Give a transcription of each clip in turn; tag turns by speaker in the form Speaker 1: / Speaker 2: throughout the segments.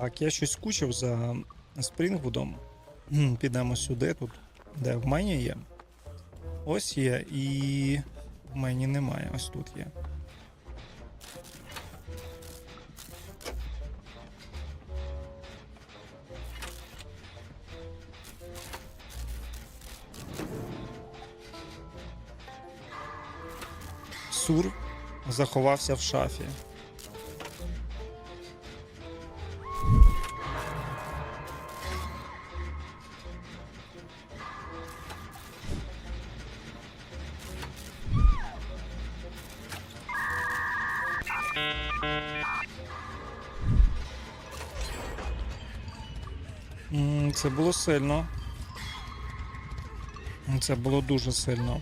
Speaker 1: Так, я щось скучив за Спрінгвудом. Підемо сюди, тут, де в мені є. Ось є, і в мені немає. Ось тут є. Сур заховався в шафі. Це було сильно. Це було дуже сильно.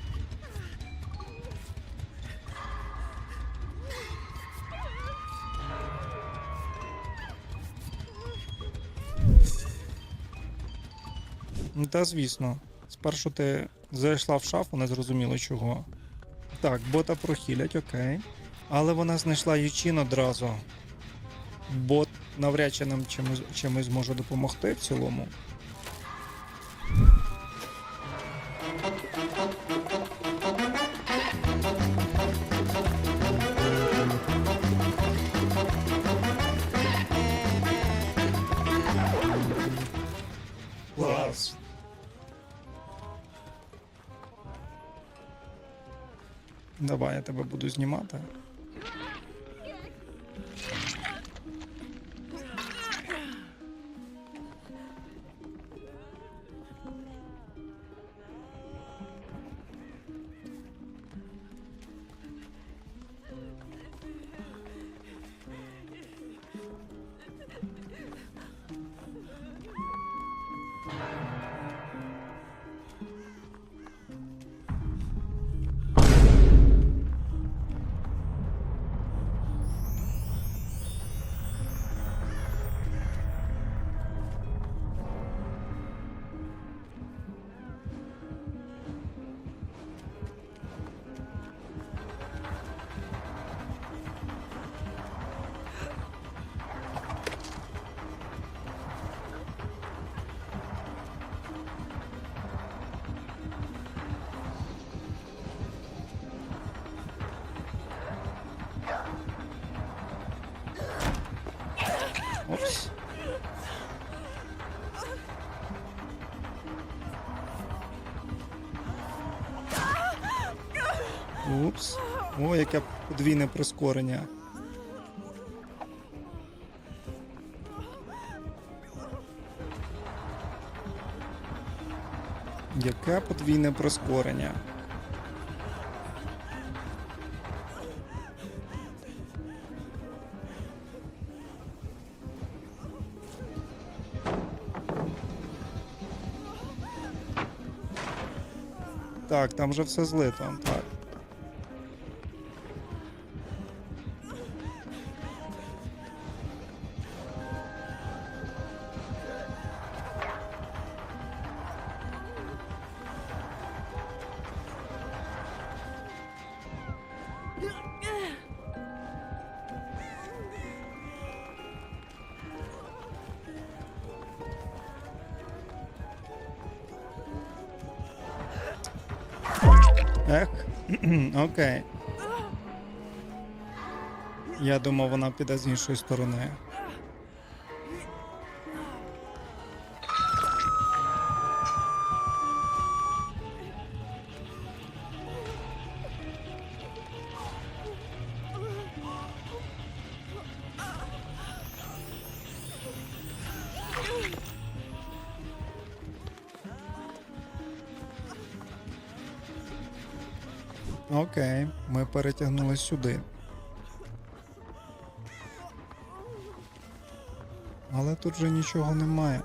Speaker 1: Та звісно. Спершу ти зайшла в шафу, не зрозуміло чого. Так, бота прохилять, окей. Але вона знайшла Ючин одразу. Бот навряд чи нам чимось, чимось зможе допомогти в цілому. Клас. Давай я тебе буду знімати. Упс. О, яке подвійне прискорення. Яке подвійне прискорення? Так, там вже все злито. Так. Ех, окей. Я думав, вона піде з іншої сторони. Окей, ми перетягнули сюди. Але тут же нічого немає.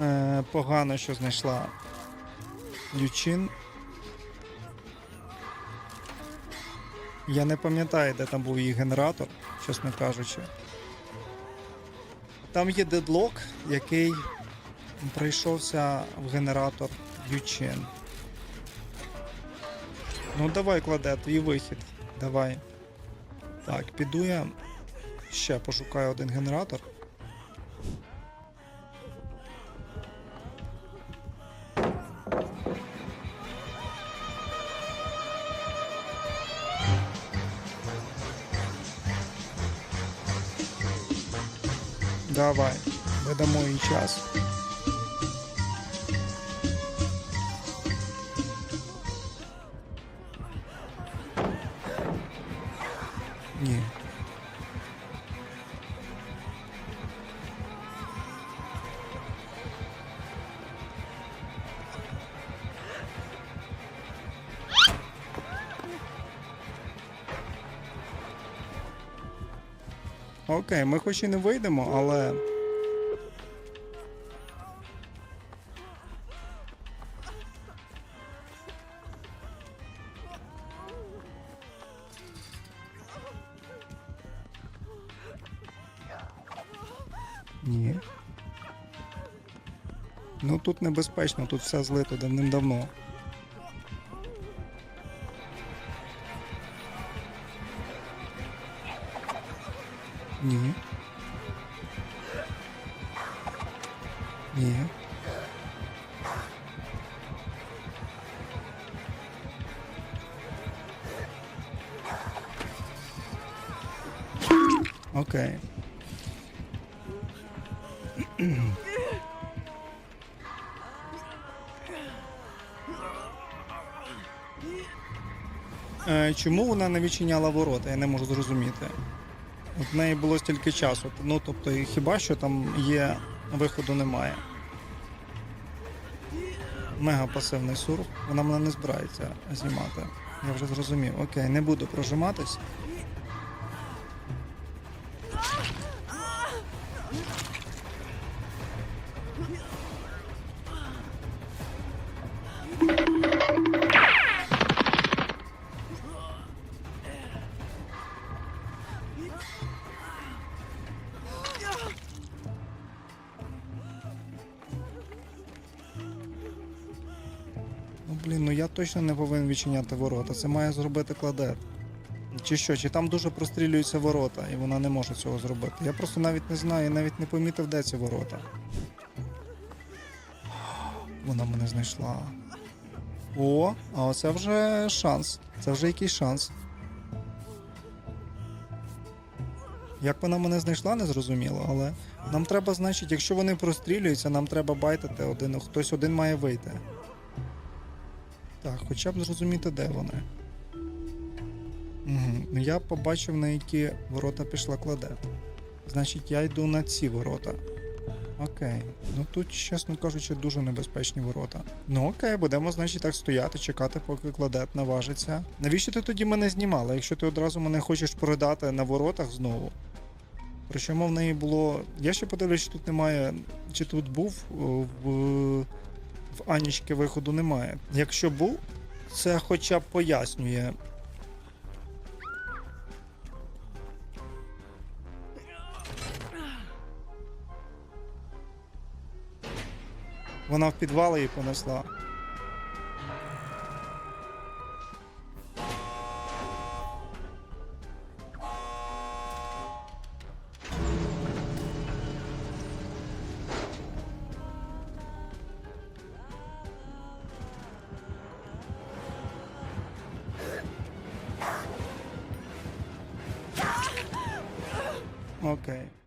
Speaker 1: Е, погано, що знайшла Лючин. Я не пам'ятаю, де там був її генератор, чесно кажучи. Там є дедлок, який прийшовся в генератор Ючин. Ну давай, кладе, твій вихід. Давай. Так, піду я ще пошукаю один генератор. Давай, видамо їй час. Ні. Окей, ми хоч і не вийдемо, але. Ні. Ну тут небезпечно, тут все злито давним-давно. Ні. Ні. Окей. Е, Чому вона не відчиняла ворота? Я не можу зрозуміти. От в неї було стільки часу. Ну тобто, хіба що там є, виходу немає. Мега пасивний сурф. Вона мене не збирається знімати. Я вже зрозумів. Окей, не буду прожиматись. Ну блін, ну я точно не повинен відчиняти ворота. Це має зробити кладет. Чи що, чи там дуже прострілюються ворота, і вона не може цього зробити. Я просто навіть не знаю, я навіть не помітив, де ці ворота. Вона мене знайшла. О, а оце вже шанс. Це вже якийсь шанс. Як вона мене знайшла, не зрозуміло, але нам треба, значить, якщо вони прострілюються, нам треба байтити один, хтось один має вийти. Так, хоча б зрозуміти, де вони. Угу. Я побачив, на які ворота пішла кладет. Значить, я йду на ці ворота. Окей. Ну тут, чесно кажучи, дуже небезпечні ворота. Ну окей, будемо, значить, так стояти, чекати, поки кладет наважиться. Навіщо ти тоді мене знімала, якщо ти одразу мене хочеш продати на воротах знову? Причому в неї було. Я ще подивлюсь, чи тут немає. Чи тут був в в Анічки виходу немає. Якщо був, це хоча б пояснює. Вона в підвал її понесла. Окей.